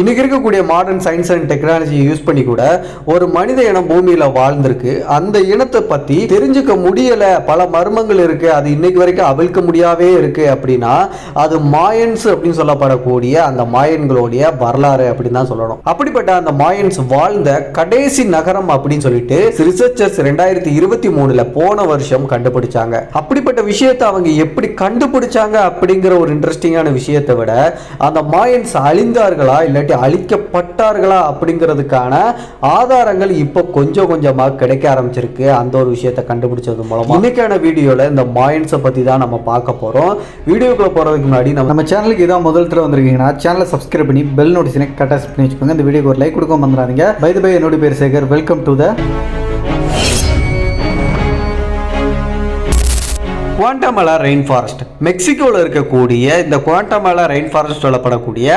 இன்றைக்கி இருக்கக்கூடிய modern science and technology use பண்ணி கூட ஒரு மனித இனம் பூமியில் வாழ்ந்திருக்கு. அந்த இனத்தை பற்றி தெரிஞ்சுக்க முடியலை. பல மர்மங்கள் இருக்குது அது இன்னைக்கு வரைக்கும் அவிழ்க்க முடியாவே இருக்குது அப்படின்னா அது மாயன்ஸ் அப்படின்னு சொல்லப்படக்கூடிய அந்த மாயன்களுடைய வரலாறு அப்படின்னு தான் சொல்லணும். அப்படிப்பட்ட அந்த மாயன்ஸ் வாழ்ந்த கடைசி நகரம் அப்படின்னு சொல்லிட்டு ரிசர்ச்சர்ஸ் ரெண்டாயிரத்தி இருபத்தி மூணில் போன வருஷம் கண்டுபிடிச்சாங்க. அப்படிப்பட்ட விஷயத்தை அவங்க எப்படி கண்டுபிடிச்சாங்க அப்படிங்கிற ஒரு இன்ட்ரெஸ்டிங்கான விஷயத்தை விட அந்த மாயன்ஸ் அழிந்தார்களா இல்லை இல்லாட்டி அழிக்கப்பட்டார்களா அப்படிங்கிறதுக்கான ஆதாரங்கள் இப்போ கொஞ்சம் கொஞ்சமாக கிடைக்க ஆரம்பிச்சிருக்கு. அந்த ஒரு விஷயத்தை கண்டுபிடிச்சது மூலமா. இன்னைக்கான வீடியோல இந்த மாயன்ஸை பத்தி தான் நம்ம பார்க்க போறோம். வீடியோக்குள்ள போறதுக்கு முன்னாடி நம்ம நம்ம சேனலுக்கு இதான் முதல் தடவை வந்திருக்கீங்கன்னா சேனலை சப்ஸ்கிரைப் பண்ணி பெல் கரெக்டாக செட் பண்ணி வச்சுக்கோங்க. இந்த வீடியோக்கு ஒரு லைக் கொடுக்க வந்துடாதீங்க. பை பை என்னோட பேர் Shekhar. Welcome to the Guatemala rainforest மெக்சிகோவில் இருக்கக்கூடிய இந்த குவாண்டமேலா ரெயின் ஃபாரஸ்ட் சொல்லப்படக்கூடிய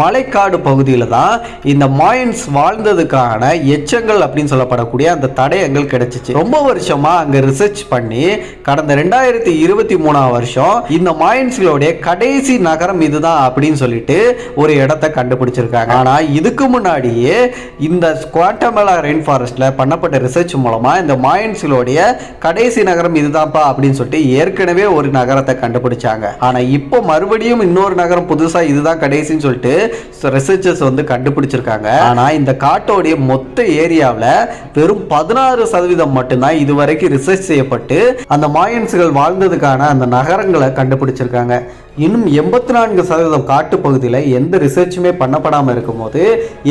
மலைக்காடு பகுதியில் தான் இந்த மாயன்ஸ் வாழ்ந்ததுக்கான எச்சங்கள் அப்படின்னு சொல்லப்படக்கூடிய அந்த தடயங்கள் கிடைச்சிச்சு. ரொம்ப வருஷமா அங்கே ரிசர்ச் பண்ணி கடந்த ரெண்டாயிரத்தி இருபத்தி மூணாம் வருஷம் இந்த மாயன்ஸ்களுடைய கடைசி நகரம் இதுதான் அப்படின்னு சொல்லிட்டு ஒரு இடத்த கண்டுபிடிச்சிருக்காங்க. ஆனால் இதுக்கு முன்னாடியே இந்த குவாண்டமேலா ரெயின் ஃபாரஸ்ட்ல பண்ணப்பட்ட ரிசர்ச் மூலமா இந்த மாயன்ஸ்களுடைய கடைசி நகரம் இதுதான்ப்பா அப்படின்னு சொல்லிட்டு ஏற்கனவே ஒரு நகரத்தை கண்டுபிடிச்சாங்க. ஆனா இப்போ மறுபடியும் இன்னொரு நகரம் புதுசா இதுதான் கடைசின்னு சொல்லிட்டு ரிசர்ச்சர்ஸ் வந்து கண்டுபிடிச்சிருக்காங்க. ஆனா இந்த காட்டோடைய மொத்த ஏரியாவில் வெறும் பதினாறு சதவீதம் மட்டும்தான் இதுவரைக்கும் ரிசர்ச் செய்யப்பட்டு அந்த மாயன்ஸ்கள் வாழ்ந்ததுக்கான அந்த நகரங்களை கண்டுபிடிச்சிருக்காங்க. இன்னும் எண்பத்தி நான்கு சதவீதம் காட்டு பகுதியில் எந்த ரிசர்ச்சுமே பண்ணப்படாமல் இருக்கும்போது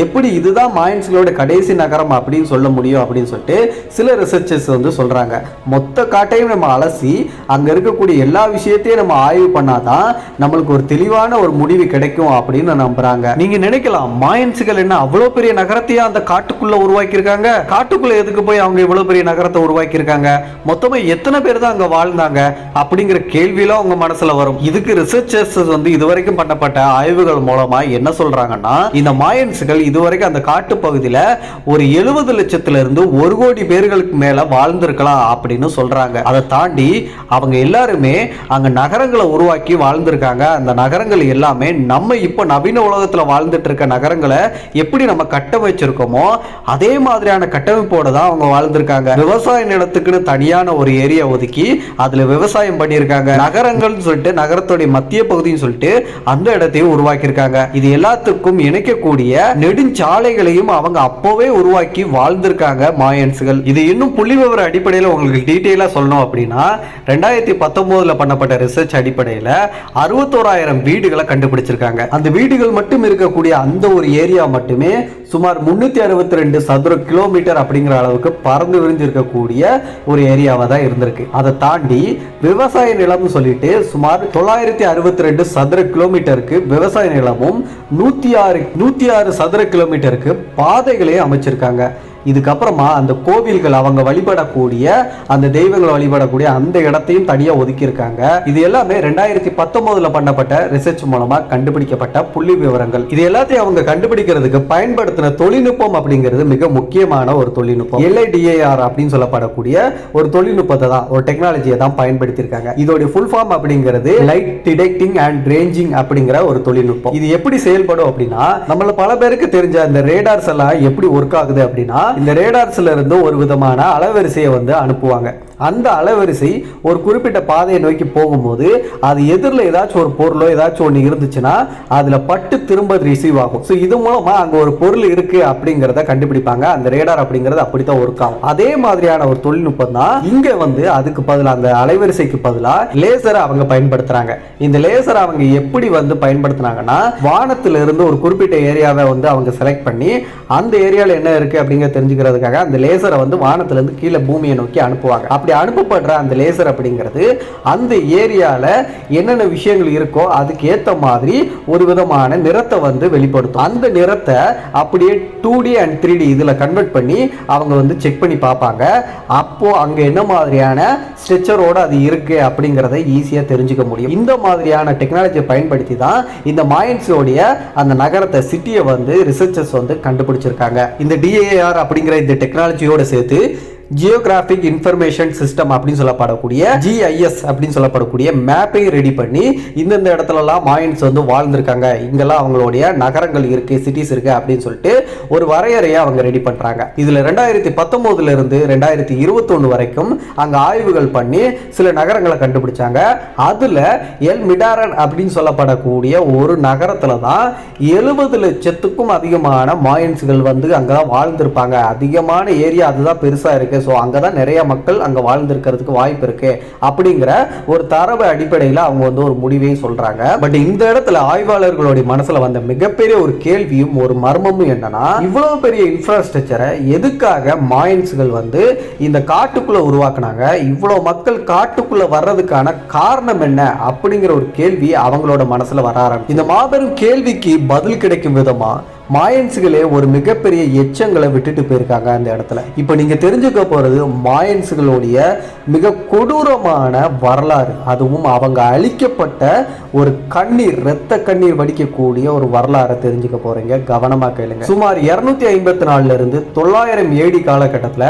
எப்படி இதுதான் மாயன்ஸ்களோட கடைசி நகரம் அப்படின்னு சொல்ல முடியும் அப்படின்னு சொல்லிட்டு சில ரிசர்ச்சர்ஸ் வந்து சொல்கிறாங்க மொத்த காட்டையும் நம்ம அலசி அங்கே இருக்கக்கூடிய எல்லா விஷயத்தையும் நம்ம ஆய்வு பண்ணாதான் நம்மளுக்கு ஒரு தெளிவான ஒரு முடிவு கிடைக்கும் அப்படின்னு நம்புறாங்க. நீங்கள் நினைக்கலாம் மாயன்ஸுகள் என்ன அவ்வளோ பெரிய நகரத்தையே அந்த காட்டுக்குள்ளே உருவாக்கியிருக்காங்க? காட்டுக்குள்ளே எதுக்கு போய் அவங்க இவ்வளோ பெரிய நகரத்தை உருவாக்கியிருக்காங்க? மொத்தமாக எத்தனை பேர் தான் அங்கே வாழ்ந்தாங்க? அப்படிங்கிற கேள்வியெல்லாம் அவங்க மனசில் வரும். இதுக்கு ரிசர்ச்சர்ஸ் வந்து இதுவரைக்கும் பண்ணப்பட்ட ஆய்வுகள் மூலமா என்ன சொல்றாங்கன்னா இந்த மாயன்ஸுகள் இதுவரைக்கும் அந்த காட்டு பகுதியில ஒரு எழுபது லட்சத்துல இருந்து ஒரு கோடி பேர்களுக்கு மேல வாழ்ந்திருக்கலாம் அப்படின்னு சொல்றாங்க. அதை தாண்டி அவங்க எல்லாருமே அங்க நகரங்களை உருவாக்கி வாழ்ந்திருக்காங்க. அந்த நகரங்கள் எல்லாமே நம்ம இப்போ நவீன உலகத்துல வாழ்ந்துட்டு இருக்க நகரங்களை எப்படி நம்ம கட்டமைச்சிருக்கோமோ அதே மாதிரியான கட்டமைப்போட தான் அவங்க வாழ்ந்திருக்காங்க. விவசாய நிலத்துக்குன்னு தனியான ஒரு ஏரியா ஒதுக்கி அதுல விவசாயம் பண்ணியிருக்காங்க. நகரங்கள்னு சொல்லிட்டு நகரத்துடைய மத்திய பகுதின்னு சொல்லிட்டு அந்த இடத்தையும் உருவாக்கியிருக்காங்க. இது எல்லாத்துக்கும் இணைக்கக்கூடிய நெடுஞ்சாலைகளையும் அவங்க அப்போவே உருவாக்கி வாழ்ந்திருக்காங்க மாயன்ஸ்கள். இது இன்னும் புள்ளி விவர அடிப்படையில் உங்களுக்கு டீட்டெயிலாக சொல்லணும் அப்படின்னா ரெண்டாயிரத்தி பத்தொன்பதுல பண்ணப்பட்ட ரிசர்ச் அடிப்படையில் அறுபத்தோராயிரம் வீடுகளை கண்டுபிடிச்சிருக்காங்க. அந்த வீடுகள் மட்டும் இருக்கக்கூடிய அந்த ஒரு ஏரியா மட்டுமே சுமார் முன்னூத்தி அறுபத்தி ரெண்டு சதுர கிலோமீட்டர் அப்படிங்கிற அளவுக்கு பறந்து விரிஞ்சிருக்கக்கூடிய ஒரு ஏரியாவாக தான் இருந்திருக்கு. அதை தாண்டி விவசாய நிலம்னு சொல்லிட்டு சுமார் தொள்ளாயிரத்தி அறுபத்தி ரெண்டு சதுர கிலோமீட்டருக்கு விவசாய நிலமும் நூத்தி ஆறு நூத்தி ஆறு சதுர கிலோமீட்டருக்கு பாதைகளையும் அமைச்சிருக்காங்க. இதுக்கப்புறமா அந்த கோவில்கள் அவங்க வழிபடக்கூடிய அந்த தெய்வங்களை வழிபடக்கூடிய அந்த இடத்தையும் தனியாக ஒதுக்கியிருக்காங்க. இது எல்லாமே ரெண்டாயிரத்தி பத்தொன்பதுல பண்ணப்பட்ட ரிசர்ச் மூலமா கண்டுபிடிக்கப்பட்ட புள்ளி விவரங்கள். இது எல்லாத்தையும் அவங்க கண்டுபிடிக்கிறதுக்கு பயன்படுத்தின தொழில்நுட்பம் அப்படிங்கிறது மிக முக்கியமான ஒரு தொழில்நுட்பம். எல்ஐடிஏஆர் அப்படின்னு சொல்லப்படக்கூடிய ஒரு தொழில்நுட்பத்தை தான் ஒரு டெக்னாலஜியை தான் பயன்படுத்தியிருக்காங்க. இதோட ஃபுல் ஃபார்ம் அப்படிங்கிறது லைட் டிடெக்டிங் அண்ட் ரேஞ்சிங் அப்படிங்கிற ஒரு தொழில்நுட்பம். இது எப்படி செயல்படும் அப்படின்னா நம்மள பல பேருக்கு தெரிஞ்ச அந்த ரேடார்ஸ் எல்லாம் எப்படி ஒர்க் ஆகுது அப்படின்னா இந்த ரேடார்ஸ்ல இருந்து ஒரு விதமான அலைவரிசையை வந்து அனுப்புவாங்க. அந்த அலைவரிசை ஒரு குறிப்பிட்ட பாதையை நோக்கி போகும்போது அது எதிரில் ஏதாச்சும் ஒரு பொருளோ ஏதாச்சும் ஒன்று இருந்துச்சுன்னா அதில் பட்டு திரும்ப ரிசீவ் ஆகும். ஸோ இது மூலமா அங்கே ஒரு பொருள் இருக்கு அப்படிங்கிறத கண்டுபிடிப்பாங்க. அந்த ரேடார் அப்படிங்கிறது அப்படித்தான் ஒர்க் ஆகும். அதே மாதிரியான ஒரு தொழில்நுட்பம் தான் இங்கே வந்து அதுக்கு பதிலாக அந்த அலைவரிசைக்கு பதிலாக லேசரை அவங்க பயன்படுத்துறாங்க. இந்த லேசரை அவங்க எப்படி வந்து பயன்படுத்துனாங்கன்னா வானத்துல இருந்து ஒரு குறிப்பிட்ட ஏரியாவை வந்து அவங்க செலக்ட் பண்ணி அந்த ஏரியாவில் என்ன இருக்கு அப்படிங்கிற தெரிஞ்சுக்கிறதுக்காக அந்த லேசரை வந்து வானத்துலேருந்து கீழே பூமியை நோக்கி அனுப்புவாங்க. அப்படி அப்படி அனுப்பப்படுற அந்த லேசர் அப்படிங்கிறது அந்த ஏரியாவில் என்னென்ன விஷயங்கள் இருக்கோ அதுக்கு ஏற்ற மாதிரி ஒரு விதமான நிறத்தை வந்து வெளிப்படுத்தும். அந்த நிறத்தை அப்படியே two D and three D இதில் கன்வெர்ட் பண்ணி அவங்க வந்து செக் பண்ணி பார்ப்பாங்க. அப்போது அங்கே என்ன மாதிரியான ஸ்ட்ரெச்சரோடு அது இருக்குது அப்படிங்கிறத ஈஸியாக தெரிஞ்சுக்க முடியும். இந்த மாதிரியான டெக்னாலஜியை பயன்படுத்தி தான் இந்த மாயன்ஸோடைய அந்த நகரத்தை சிட்டியை வந்து ரிசர்ச்சர்ஸ் வந்து கண்டுபிடிச்சிருக்காங்க. இந்த டிஏஆர் அப்படிங்கிற இந்த டெக்னாலஜியோடு சேர்த்து ஜியோகிராபிக் இன்ஃபர்மேஷன் சிஸ்டம் அப்படின்னு சொல்லப்படக்கூடிய ஜிஐஎஸ் அப்படின்னு சொல்லப்படக்கூடிய மேப்பை ரெடி பண்ணி இந்தந்த இடத்துலலாம் மாயின்ஸ் வந்து வாழ்ந்திருக்காங்க. இங்கெல்லாம் அவங்களுடைய நகரங்கள் இருக்கு சிட்டிஸ் இருக்கு அப்படின்னு சொல்லிட்டு ஒரு வரையறையை அவங்க ரெடி பண்றாங்க. இதுல ரெண்டாயிரத்தி பத்தொன்பதுல இருந்து ரெண்டாயிரத்தி இருபத்தொன்னு வரைக்கும் அங்க ஆய்வுகள் பண்ணி சில நகரங்களை கண்டுபிடிச்சாங்க. அதுல எல் மிடாரன் அப்படின்னு சொல்லப்படக்கூடிய ஒரு நகரத்துல தான் எழுபது லட்சத்துக்கும் அதிகமான மாயின்ஸ்கள் வந்து அங்கதான் வாழ்ந்திருப்பாங்க. அதிகமான ஏரியா அதுதான் பெருசா இருக்குது ஸோ அங்கதான் நிறைய மக்கள் அங்க வாழ்ந்திருக்கிறதுக்கு வாய்ப்பு இருக்கு. அப்படிங்கிற ஒரு தரவு அடிப்படையில் அவங்க வந்து ஒரு முடிவையும் சொல்றாங்க. பட் இந்த இடத்துல ஆய்வாளர்களுடைய மனசில் வந்த மிகப்பெரிய ஒரு கேள்வியும் ஒரு மர்மமும் என்னன்னா இவ்வளவு பெரிய இன்ஃப்ராஸ்ட்ரக்சரை எதுக்காக மாயின்ஸ்கள் வந்து இந்த காட்டுக்குள்ள உருவாக்குனாங்க? இவ்வளவு மக்கள் காட்டுக்குள்ள வர்றதுக்கான காரணம் என்ன? அப்படிங்கிற ஒரு கேள்வி அவங்களோட மனசுல வர ஆரம்பிச்சு. இந்த மாபெரும் கேள்விக்கு பதில் கிடைக்கும் விதமா மாயன்ஸுகளே ஒரு மிகப்பெரிய எச்சங்களை விட்டுட்டு போயிருக்காங்க அந்த இடத்துல. இப்போ நீங்கள் தெரிஞ்சுக்க போகிறது மாயன்ஸுகளுடைய மிக கொடூரமான வரலாறு. அதுவும் அவங்க அழிக்கப்பட்ட ஒரு கண்ணீர் இரத்த கண்ணீர் வடிக்கக்கூடிய ஒரு வரலாறை தெரிஞ்சுக்க போகிறீங்க கவனமாக கேளுங்க. சுமார் இரநூத்தி ஐம்பத்தி நாலுலேருந்து தொள்ளாயிரம் ஏடி காலகட்டத்தில்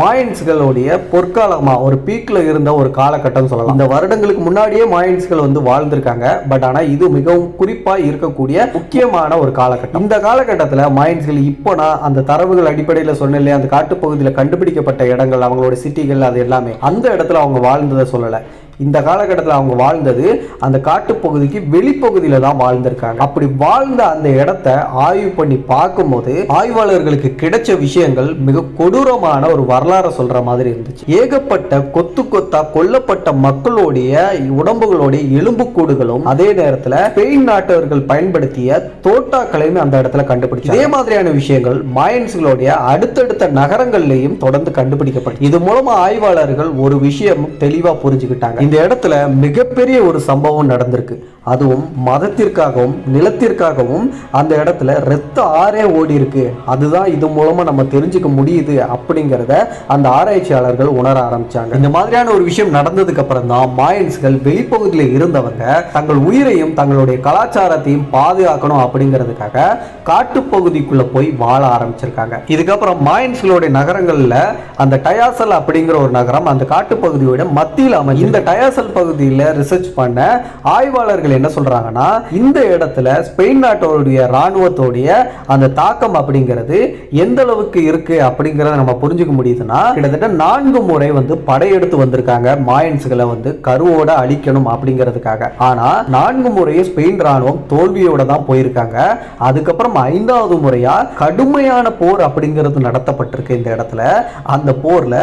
மாயன்ஸ்களுடைய பொற்காலமாக ஒரு பீக்கில் இருந்த ஒரு காலகட்டம் சொல்லலாம். இந்த வருடங்களுக்கு முன்னாடியே மாயன்ஸ்கள் வந்து வாழ்ந்திருக்காங்க. பட் ஆனால் இது மிகவும் குறிப்பாக இருக்கக்கூடிய முக்கியமான ஒரு காலகட்டம். இந்த கால காலகட்டத்தில் மைன்ஸ்கள் இப்போ நான் அந்த தரவுகள் அடிப்படையில் சொன்னேன் இல்லையா அந்த காட்டுப்பகுதியில் கண்டுபிடிக்கப்பட்ட இடங்கள் அவங்களோட சிட்டிகள் அது எல்லாமே. அந்த இடத்துல அவங்க வாழ்ந்ததை சொல்லலை. இந்த காலகட்டத்தில் அவங்க வாழ்ந்தது அந்த காட்டுப்பகுதிக்கு வெளிப்பகுதியில் தான் வாழ்ந்திருக்காங்க. அப்படி வாழ்ந்த அந்த இடத்த ஆய்வு பண்ணி பார்க்கும்போது ஆய்வாளர்களுக்கு கிடைச்ச விஷயங்கள் மிக கொடூரமான ஒரு வரலாறை சொல்ற மாதிரி இருந்துச்சு. ஏகப்பட்ட கொத்து கொத்தா கொல்லப்பட்ட மக்களுடைய உடம்புகளுடைய எலும்புக்கூடுகளும் அதே நேரத்தில் ஸ்பெயின் நாட்டவர்கள் பயன்படுத்திய தோட்டாக்களையும் அந்த இடத்துல கண்டுபிடிச்சு இதே மாதிரியான விஷயங்கள் மாயன்ஸ்களுடைய அடுத்தடுத்த நகரங்கள்லையும் தொடர்ந்து கண்டுபிடிக்கப்படும் இது மூலமா ஆய்வாளர்கள் ஒரு விஷயம் தெளிவா புரிஞ்சுக்கிட்டாங்க. இந்த இடத்துல மிகப்பெரிய ஒரு சம்பவம் நடந்திருக்கு. அதுவும் மதத்திற்காகவும் நிலத்திற்காகவும் அந்த இடத்துல ரத்த ஆறே ஓடி இருக்கு. அதுதான் இது மூலமா நம்ம தெரிஞ்சுக்க முடியுது அப்படிங்கிறத அந்த ஆராய்ச்சியாளர்கள் உணர ஆரம்பிச்சாங்க. இந்த மாதிரியான ஒரு விஷயம் நடந்ததுக்கு அப்புறம் தான் மாயன்ஸ்கள் வெளிப்பகுதியில் இருந்தவங்க தங்கள் உயிரையும் தங்களுடைய கலாச்சாரத்தையும் பாதுகாக்கணும் அப்படிங்கிறதுக்காக காட்டுப்பகுதிக்குள்ள போய் வாழ ஆரம்பிச்சிருக்காங்க. இதுக்கப்புறம் மாயன்ஸ்களுடைய நகரங்களில் அந்த டயாசல் அப்படிங்கிற ஒரு நகரம் அந்த காட்டுப்பகுதியோட மத்தியில் அமைஞ்சு இந்த டயாசல் பகுதியில் ரிசர்ச் பண்ண ஆய்வாளர்கள் என்ன சொல்றாங்கன்னா இந்த இடத்துல ஸ்பெயின் நாட்டோடைய ராணுவத்தோடைய அந்த தாக்கம் அப்படிங்கிறது எந்த அளவுக்கு இருக்கு அப்படிங்கறத நம்ம புரிஞ்சுக்க முடியுதுன்னா கிட்டத்தட்ட நான்கு முறை வந்து படையெடுத்து வந்திருக்காங்க. மாயன்ஸ்களை வந்து கருவோட அழிக்கணும் அப்படிங்கிறதுக்காக. ஆனா நான்கு முறையும் ஸ்பெயின் ராணுவம் தோல்வியோட தான் போயிருக்காங்க. அதுக்கப்புறம் ஐந்தாவது முறையா கடுமையான போர் அப்படிங்கிறது நடத்தப்பட்டிருக்கு இந்த இடத்துல. அந்த போர்ல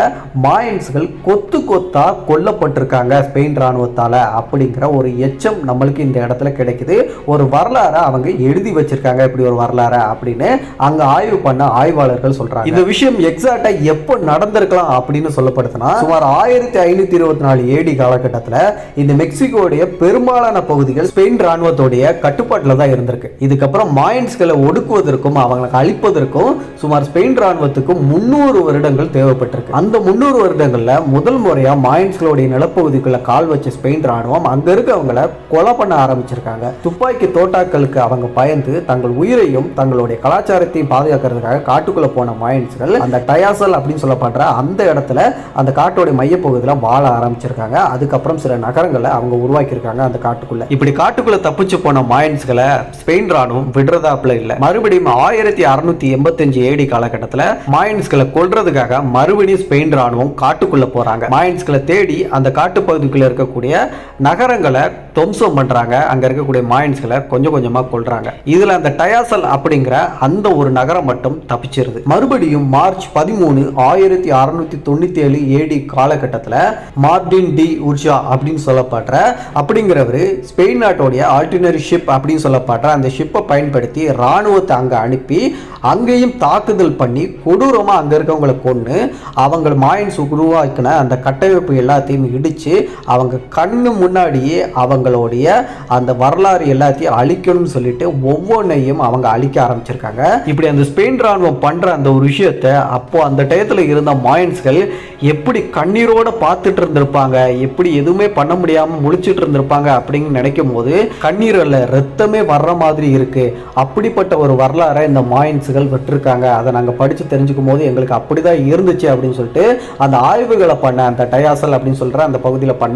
மாயன்ஸ்கள் கொத்து கொத்தா கொல்லப்பட்டிருக்காங்க ஸ்பெயின் ராணுவத்தால அப்படிங்கிற ஒரு எச்சம் நம்மளுக்கு இந்த இடத்துல கிடைக்குது. ஒரு வரலாறை அவங்க எழுதி வச்சிருக்காங்க. இப்படி ஒரு வரலாறு அப்படின்னு அங்க ஆய்வு பண்ண ஆய்வாளர்கள் சொல்றாங்க. இந்த விஷயம் எக்ஸாக்டா எப்போ நடந்திருக்கலாம் அப்படின்னு சொல்லப்படுதுன்னா சுமார் ஆயிரத்தி ஐநூத்தி இருபத்தி நாலு ஏடி காலகட்டத்தில் இந்த மெக்சிகோடைய பெரும்பாலான பகுதிகள் ஸ்பெயின் ராணுவத்தோடைய கட்டுப்பாட்டில் தான் இருந்திருக்கு. இதுக்கப்புறம் மாயன்ஸ்களை ஒடுக்குவதற்கும் அவங்களுக்கு அழிப்பதற்கும் சுமார் ஸ்பெயின் ராணுவத்துக்கும் முன்னூறு வருடங்கள் தேவைப்பட்டிருக்கு. அந்த முன்னூறு வருடங்கள்ல முதல் முறையா மாயன்ஸ்களுடைய நிலப்பகுதிக்குள்ள கால் வச்ச ஸ்பெயின் ராணுவம் அங்க இருக்கவங்கள கொலை பண்ண ஆரம்பிச்சிருக்காங்க. துப்பாக்கி தோட்டாக்களுக்கு அவங்க பயந்து தங்கள் உயிரையும் தங்களுடைய கலாச்சாரத்தையும் பாதுகாக்கிறதுக்காக காட்டுக்குள்ள போன மாயன்ஸ்கள் அந்த டயாசல் அப்படின்னு சொல்லப்படுற அந்த இடத்துல அந்த காட்டோட மையப்பகுதியில் வாழ ஆரம்பிச்சிருக்காங்க. அதுக்கப்புறம் சில நகரங்களை அவங்க உருவாக்கியிருக்காங்க அந்த காட்டுக்குள்ள. இப்படி காட்டுக்குள்ள தப்பிச்சு போன மாயன்ஸ்களை ஸ்பெயின் ராணுவம் விடுறதாப்புல இல்லை. மறுபடியும் ஆயிரத்தி அறுநூத்தி எண்பத்தஞ்சு ஏடி காலகட்டத்தில் மாயன்ஸ்களை கொள்றதுக்காக மறுபடியும் ஸ்பெயின் ராணுவம் காட்டுக்குள்ள போறாங்க. மாயன்ஸ்களை தேடி அந்த காட்டுப்பகுதிக்குள்ள இருக்கக்கூடிய நகரங்களை துவம்சம் பண்ணுறாங்க அங்கே இருக்கக்கூடிய மாயின்ஸ்களை கொஞ்சம் கொஞ்சமாக கொள்கிறாங்க இதில் அந்த டயாசல் அப்படிங்கிற அந்த ஒரு நகரம் மட்டும் தப்பிச்சிருது. மறுபடியும் மார்ச் பதிமூணு ஆயிரத்தி அறுநூத்தி தொண்ணூத்தி ஏழு ஏடி காலகட்டத்தில் மார்டின் டி உர்ஜா அப்படின்னு சொல்லப்படுற அப்படிங்கிறவர் ஸ்பெயின் நாட்டோடைய ஆல்டினரி ஷிப் அப்படின்னு சொல்லப்படுற அந்த ஷிப்பை பயன்படுத்தி ராணுவத்தை அங்கே அனுப்பி அங்கேயும் தாக்குதல் பண்ணி கொடூரமாக அங்கே இருக்கவங்களை கொன்று அவங்க மாயின்ஸ் உருவாக்கின அந்த கட்டமைப்பு எல்லாத்தையும் இடித்து அவங்க கண்ணு முன்னாடியே அவங்க அவங்களுடைய அந்த வரலாறு எல்லாத்தையும் அழிக்கணும்னு சொல்லிட்டு ஒவ்வொன்றையும் அவங்க அழிக்க ஆரம்பிச்சிருக்காங்க. இப்படி அந்த ஸ்பெயின் ராணுவம் பண்ற அந்த ஒரு விஷயத்தை அப்போ அந்த டயத்தில் இருந்த மாயின்ஸ்கள் எப்படி கண்ணீரோட பார்த்துட்டு இருந்திருப்பாங்க எப்படி எதுவுமே பண்ண முடியாம முழிச்சிட்டு இருந்திருப்பாங்க அப்படின்னு நினைக்கும் போது கண்ணீரில் ரத்தமே வர்ற மாதிரி இருக்கு. அப்படிப்பட்ட ஒரு வரலாறை இந்த மாயின்ஸுகள் விட்டுருக்காங்க. அதை நாங்கள் படித்து தெரிஞ்சுக்கும் போது எங்களுக்கு அப்படி தான் இருந்துச்சு அப்படின்னு சொல்லிட்டு அந்த ஆய்வுகளை பண்ண அந்த டயாசல் அப்படின்னு சொல்ற அந்த பகுதியில் பண்ண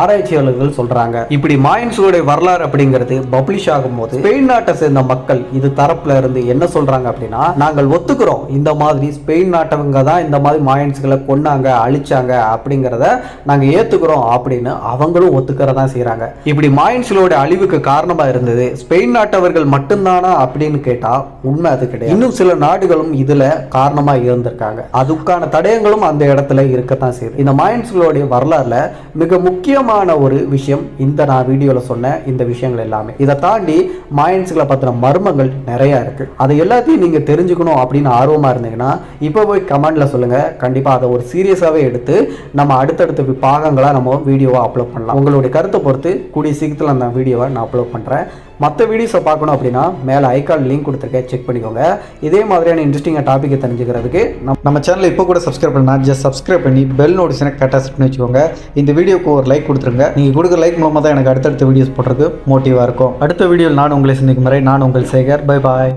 ஆராய்ச்சியாளர்கள் சொல்றாங்க. இப்படி மாயின்ஸுடைய வரலாறு அப்படிங்கிறது பப்ளிஷ் ஆகும்போது ஸ்பெயின் நாட்டை சேர்ந்த மக்கள் இது தரப்புல இருந்து என்ன சொல்றாங்க அப்படின்னா நாங்கள் ஒத்துக்கிறோம். இந்த மாதிரி ஸ்பெயின் நாட்டவங்க தான் இந்த மாதிரி மாயன்ஸ்களை கொன்னாங்க அழிச்சாங்க அப்படிங்கிறத நாங்க ஏத்துக்கிறோம் அப்படின்னு அவங்களும் ஒத்துக்கிறதா செய்யறாங்க இப்படி மாயின்ஸ்களோட அழிவுக்கு காரணமா இருந்தது ஸ்பெயின் நாட்டவர்கள் மட்டும்தானா அப்படின்னு கேட்டா உண்மை அது கிடையாது. இன்னும் சில நாடுகளும் இதுல காரணமா இருந்திருக்காங்க. அதுக்கான தடயங்களும் அந்த இடத்துல இருக்கத்தான் செய்யுது. இந்த மாயின்ஸ்களுடைய வரலாறுல மிக முக்கியமான ஒரு விஷயம் இந்த நான் வீடியோவில் சொன்ன இந்த விஷயங்கள் எல்லாமே. இதை தாண்டி மாயன்ஸுகளை பற்றின மர்மங்கள் நிறையா இருக்குது அதை எல்லாத்தையும் நீங்கள் தெரிஞ்சுக்கணும் அப்படின்னு ஆர்வமாக இருந்தீங்கன்னா இப்போ போய் கமெண்டில் சொல்லுங்கள் கண்டிப்பாக அதை ஒரு சீரியஸாகவே எடுத்து நம்ம அடுத்தடுத்த பாகங்களாக நம்ம வீடியோவை அப்லோட் பண்ணலாம். உங்களுடைய கருத்தை பொறுத்து கூடிய சீக்கிரத்தில் அந்த வீடியோவை நான் அப்லோட் பண்ணுறேன் மற்ற வீடியோஸை பார்க்கணும் அப்படின்னா மேலே ஐகான் லிங்க் கொடுத்துருக்கேன். செக் பண்ணிக்கோங்க. இதே மாதிரியான இன்ட்ரெஸ்டிங்காக டாப்பிக்கை தெரிஞ்சுக்கிறதுக்கு நம்ம நம்ம சேனலை இப்போ கூட சப்ஸ்கிரைப் பண்ணால். ஜஸ்ட் சப்ஸ்கிரைப் பண்ணி பெல் நோட்டிஃபிகேஷனை கரெக்டாக செட் பண்ணி வச்சுக்கோங்க. இந்த வீடியோக்கு ஒரு லைக் கொடுத்துருங்க. நீங்கள் கொடுக்குற லைக் மூலமாக தான் எனக்கு அடுத்தடுத்த வீடியோஸ் போடுறதுக்கு மோட்டிவாக இருக்கும். அடுத்த வீடியோவில் நான் உங்களை சந்திக்கும் வரை நான் உங்கள் சேகர். Bye bye